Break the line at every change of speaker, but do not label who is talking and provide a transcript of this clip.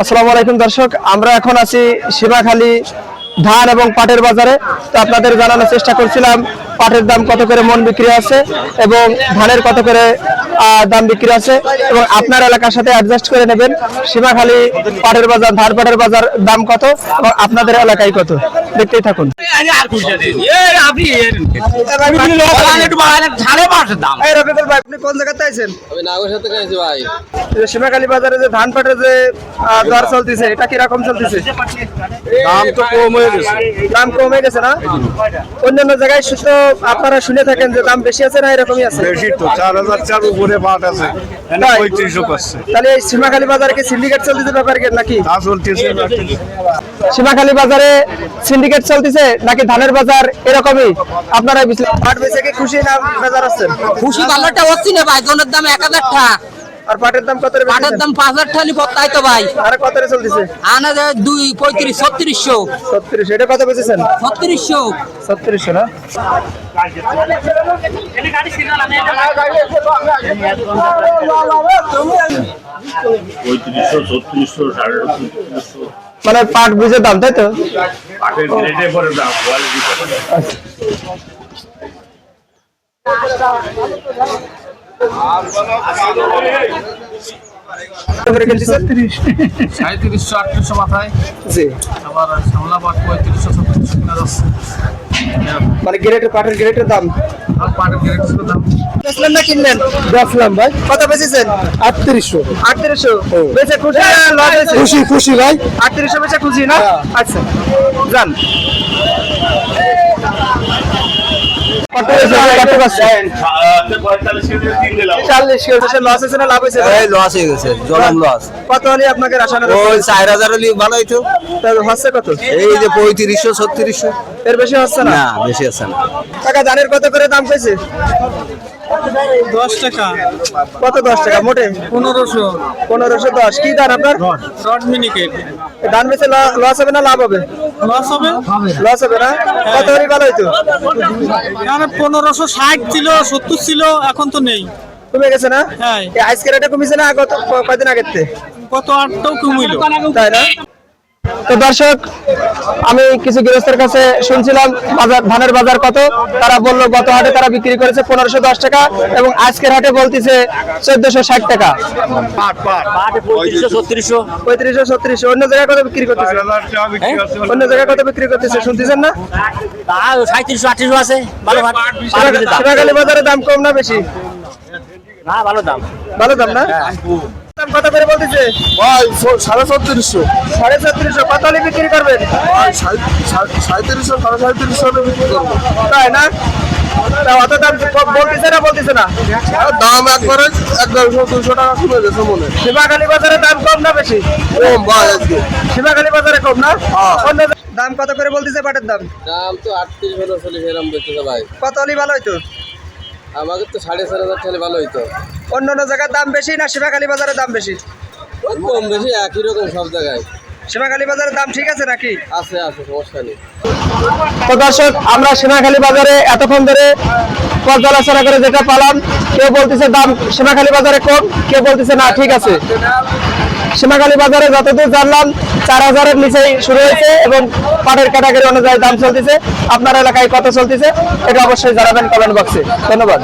আসসালামু আলাইকুম দর্শক, আমরা এখন আছি সীমাখালী ধান এবং পাটের বাজারে। তো আপনাদের জানানোর চেষ্টা করছিলাম, পাটের দাম কত করে মন বিক্রি আছে এবং ধানের কত করে দাম বিক্রি আছে এবং আপনার এলাকার সাথে অ্যাডজাস্ট করে নেবেন। সীমাখালী পাটের বাজার, ধান পাটের বাজার দাম কত এবং আপনাদের এলাকায় কত? দেখতেই থাকুন। এই রফিকুল ভাই আপনি কোন জায়গাতে আছেন?
আমি নাগর সাথে গেছি ভাই
যে সীমাখালী বাজারে যে ধান পাটের যে দর চলতেছে এটা কি রকম চলতেছে?
দাম তো কম হয়ে গেছে।
দাম কমে গেছে না? অন্যান্য জায়গায় শুধু আপনারা শুনে থাকেন যে দাম বেশি আছে না এরকমই আছে?
বেশি তো চার হাজার চার উপরে পাট আছে। পঁয়ত্রিশশো পাচ্ছে।
তাহলে এই সীমাখালী বাজারে কি সিন্ডিকেট চলতেছে ব্যাপার কি নাকি?
তা চলতেছে
সীমাখালী বাজারে সিন্ডিকেট চলতেছে নাকি ধানের বাজার এরকমই? আপনারা বিশ্লেষণ পাট বেচে কি খুশি না বাজার
খুশি ভালোটা হচ্ছে না ভাই জনের দাম এক হাজার টাকা
আর পাটের দাম কত
পাটের দাম পাঁচ হাজার বত্তাই তো ভাই।
আর কত রে চলতেছে?
আনা যায় দুই পঁয়ত্রিশ ছত্রিশশো।
ছত্রিশ এটা কত বেচেছেন?
ছত্রিশশো।
ছত্রিশশো না?
পঁয়ত্রিশশো ছত্রিশশো সাড়ে ছত্রিশশো।
মানে পাট বুঝে দাম তাই তো?
সাঁত্রিশশো আটত্রিশশো মাথায়।
জি।
আবার সামলা পাট পঁয়ত্রিশশো ছত্রিশশো কিনা যাচ্ছে।
মানে গ্রেটের পাটের গ্রেটের দাম? বেচলেন না কিনলেন বেচলাম ভাই। কত বেচেছেন? আটত্রিশশো। আটত্রিশশো। বেচে খুশি খুশি খুশি ভাই। আটত্রিশশো বেচে খুশি না? আচ্ছা। যান। কত কত
কেজি
লস হয়েছে না লাভ হয়েছে?
এই লস হয়ে গেছে জলম লস
কত হলে আপনাকে রাসায়নিক
ওই চার হাজার হলে ভালো হইতো।
হচ্ছে কত?
এই যে পঁয়ত্রিশশো ছত্রিশশো।
এর বেশি হচ্ছে না?
না বেশি আছে না।
টাকা ধানের কত করে দাম পেয়েছে
দশ টাকা।
কত দশ টাকা? মোটে?
পনেরোশো।
পনেরোশো দশ। কি ধান আপনার?
রড মিনিকেট।
বেচে লস হবে না লাভ হবে?
লস হবে?
লস হবে না? কত ভালো হইতো?
মানে পনেরোশো ষাট ছিল সত্তর ছিল এখন তো নেই।
কমে গেছে না?
হ্যাঁ।
আজকের এটা কমেছে না গত কয়দিন আগের থেকে?
কত আটটাও কমিল
তাই না? তো দর্শক আমি কিছু গৃহস্থের কাছে শুনছিলাম বাজার ধানের বাজার কত? তারা বলল গত হাটে তারা বিক্রি করেছে পনেরোশো দশ টাকা এবং আজকের হাটে বলতেছে চোদ্দশো ষাট টাকা।
পঁয়ত্রিশশো ছত্রিশশো।
অন্য জায়গায় কত বিক্রি করতেছে?
আছে
অন্য জায়গায় কত বিক্রি করতেছে? শুনতেছেন না?
সাঁত্রিশশো আটত্রিশশো আছে ভালো ভালো
বাজারে দাম কম না বেশি?
না ভালো দাম।
ভালো দাম না? দাম কত করে বলতেছে?
ভাই সাড়ে ছত্রিশশো।
সাড়ে ছত্রিশশো। কত হলে বিক্রি করবেন?
সাঁত্রিশশো সাড়ে সাঁত্রিশশো বিক্রি করব।
তাই না? অত দাম ক- বলতেছে না বলতেছে না?
দাম একবারে এক দেড়শো দুশো টাকা কমে গেছে মনে
শিবাখালী বাজারে দাম কম না বেশি?
কম ভাই আজকে।
শিবাখালী বাজারে কম না? অন্য দাম কত করে বলতেছে পাটের দাম?
দাম তো আটত্রিশ বেলা চল্লিশ এরম বেচতেছে ভাই।
কত হলে ভালো হইতো?
আমাকে তো সাড়ে চার হাজার ভালো হইতো।
অন্য অন্য জায়গার দাম বেশি না শিবাখালী বাজারের দাম বেশি?
কম বেশি একই রকম সব জায়গায়।
শিবাখালী বাজারের দাম ঠিক আছে নাকি?
আছে আছে সমস্যা নেই।
তো দর্শক আমরা সোনাখালী বাজারে এতক্ষণ ধরে পর্যালোচনা করে যেটা পালাম কেউ বলতেছে দাম সোনাখালী বাজারে কম কেউ বলতেছে না ঠিক আছে। সীমাখালী বাজারে যতদূর জানলাম চার হাজারের নিচেই শুরু হয়েছে এবং পাটের ক্যাটাগরি অনুযায়ী দাম চলতেছে। আপনার এলাকায় কত চলতেছে এটা অবশ্যই জানাবেন কমেন্ট বক্সে। ধন্যবাদ।